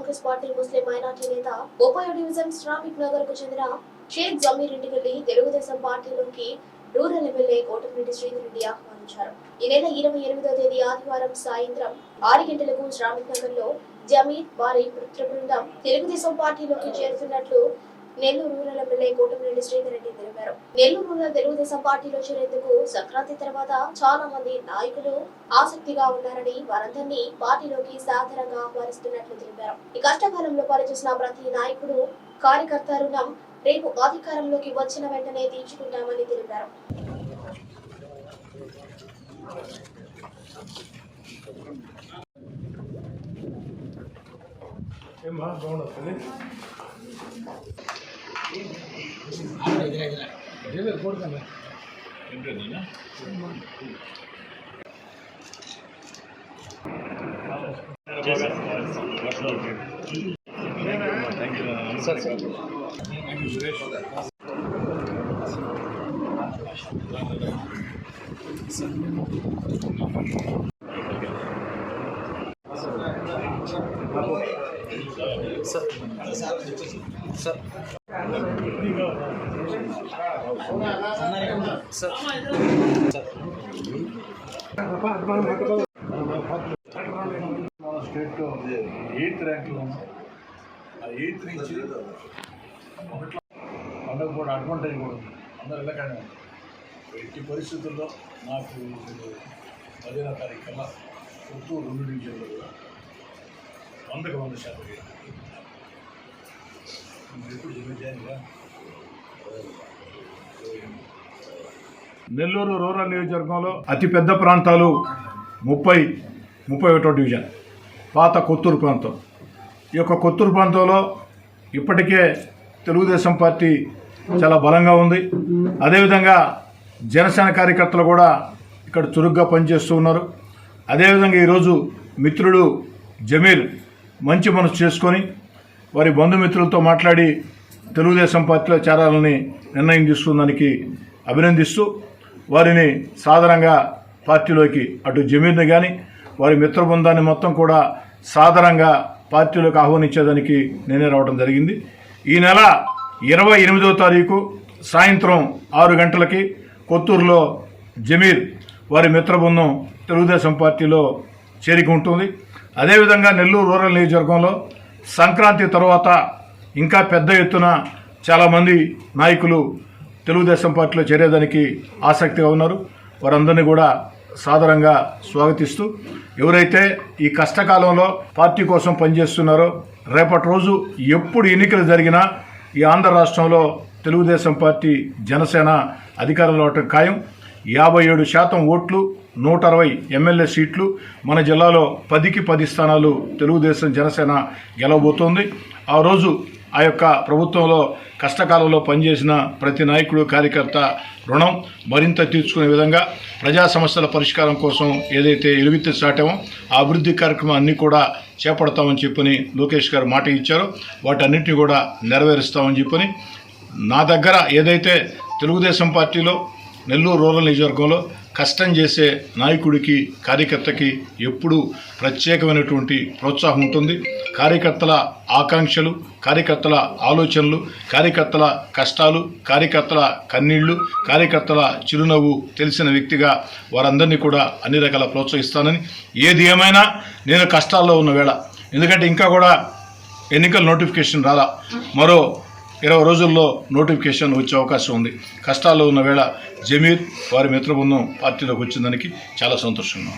Congress party Muslim minority నేత ముప్పై division Shramik నగర్కు చెందిన షేక్ జమీర్ ఇంటికి వెళ్ళి తెలుగుదేశం పార్టీలోకి రూరల్ ఎమ్మెల్యే కోటమిరెడ్డి శ్రీధర్ రెడ్డి ఆహ్వానించారు. ఈ నెల ఇరవై ఎనిమిదో తేదీ ఆదివారం సాయంత్రం ఆరు గంటలకు శ్రామిక్ నగర్లో జమీర్ వారి పుత్ర బృందం తెలుగుదేశం పార్టీలోకి చేరుతున్నట్లు నెల్లూరు రూరల్ ఎమ్మెల్యే కోటమిరెడ్డి శ్రీధర్ రెడ్డి తెలిపారు. నెల్లూరు రూరల్ తెలుగుదేశం పార్టీలో చేరేందుకు సంక్రాంతి తర్వాత చాలా మంది నాయకులు ఆసక్తిగా ఉన్నారని వారందరినీ పార్టీలోకి సాధారణంగా ఆహ్వానిస్తున్నట్లు తెలిపారు. ఈ కష్టకాలంలో పనిచేసిన ప్రతి నాయకుడు కార్యకర్త రుణం రేపు అధికారంలోకి వచ్చిన వెంటనే తీర్చుకుంటామని తెలిపారు. ఏమా బాగుంటుంది சார் சார் Sir. మన స్టేట్లో ఎయిత్ ర్యాంక్లో ఉన్నాం ఆ ఎయిత్ నుంచి ఒకట్లో పండగ కూడా అడ్వాంటేజ్ కూడా ఉంది. అందరు వెళ్ళకండి. ఎట్టి పరిస్థితుల్లో నాకు పదిహేనో తారీఖు కల్లా పుత్తూరు రెండు డివిజన్లు వందకు వంద శాతం వేయాలి. మీరు ఎప్పుడు చెప్పేదానిగా నెల్లూరు రూరల్ నియోజకవర్గంలో అతిపెద్ద ప్రాంతాలు ముప్పై ముప్పై ఒకటో డివిజన్ పాత కొత్తూరు ప్రాంతం. ఈ యొక్క కొత్తూరు ప్రాంతంలో ఇప్పటికే తెలుగుదేశం పార్టీ చాలా బలంగా ఉంది. అదేవిధంగా జనసేన కార్యకర్తలు కూడా ఇక్కడ చురుగ్గా పనిచేస్తూ ఉన్నారు. అదేవిధంగా ఈరోజు మిత్రుడు జమీర్ మంచి మనసు చేసుకొని వారి బంధుమిత్రులతో మాట్లాడి తెలుగుదేశం పార్టీలో చేరాలని నిర్ణయం తీసుకున్నందుకు అభినందిస్తూ వారిని సాధారణంగా పార్టీలోకి అటు జమీర్ని కానీ వారి మిత్ర బృందాన్ని మొత్తం కూడా సాధారణంగా పార్టీలోకి ఆహ్వానించేదానికి నేనే రావడం జరిగింది. ఈ నెల ఇరవై ఎనిమిదో తారీఖు సాయంత్రం ఆరు గంటలకి కొత్తూరులో జమీర్ వారి మిత్ర బృందం తెలుగుదేశం పార్టీలో చేరిక ఉంటుంది. అదేవిధంగా నెల్లూరు రూరల్ నియోజకవర్గంలో సంక్రాంతి తర్వాత ఇంకా పెద్ద ఎత్తున చాలామంది నాయకులు తెలుగుదేశం పార్టీలో చేరేదానికి ఆసక్తిగా ఉన్నారు. వారందరినీ కూడా సాదరంగా స్వాగతిస్తూ ఎవరైతే ఈ కష్టకాలంలో పార్టీ కోసం పనిచేస్తున్నారో రేపటి రోజు ఎప్పుడు ఎన్నికలు జరిగినా ఈ ఆంధ్ర రాష్ట్రంలో తెలుగుదేశం పార్టీ జనసేన అధికారంలో ఉండటం ఖాయం. యాభై ఏడు శాతం ఓట్లు నూట అరవై ఎమ్మెల్యే సీట్లు మన జిల్లాలో పదికి పది స్థానాలు తెలుగుదేశం జనసేన గెలవబోతోంది. ఆ రోజు ఆ యొక్క ప్రభుత్వంలో కష్టకాలంలో పనిచేసిన ప్రతి నాయకుడు కార్యకర్త రుణం మరింత తీర్చుకునే విధంగా ప్రజా సమస్యల పరిష్కారం కోసం ఏదైతే ఎలుగెత్తి చాటామో ఆ అభివృద్ధి కార్యక్రమం అన్నీ కూడా చేపడతామని చెప్పని లోకేష్ గారు మాట ఇచ్చారు. వాటన్నిటిని కూడా నెరవేరుస్తామని చెప్పని నా దగ్గర ఏదైతే తెలుగుదేశం పార్టీలో నెల్లూరు రూరల్ నియోజకవర్గంలో కష్టం చేసే నాయకుడికి కార్యకర్తకి ఎప్పుడూ ప్రత్యేకమైనటువంటి ప్రోత్సాహం ఉంటుంది. కార్యకర్తల ఆకాంక్షలు కార్యకర్తల ఆలోచనలు కార్యకర్తల కష్టాలు కార్యకర్తల కన్నీళ్ళు కార్యకర్తల చిరునవ్వు తెలిసిన వ్యక్తిగా వారందరినీ కూడా అన్ని రకాల ప్రోత్సహిస్తానని. ఏది ఏమైనా నేను కష్టాల్లో ఉన్న వేళ. ఎందుకంటే ఇంకా కూడా ఎన్నికల నోటిఫికేషన్ రాలా. మరో ఇరవై రోజుల్లో నోటిఫికేషన్ వచ్చే అవకాశం ఉంది. కష్టాల్లో ఉన్న వేళ జమీర్ వారి మిత్రబృందం పార్టీలోకి వచ్చిందానికి చాలా సంతోషంగా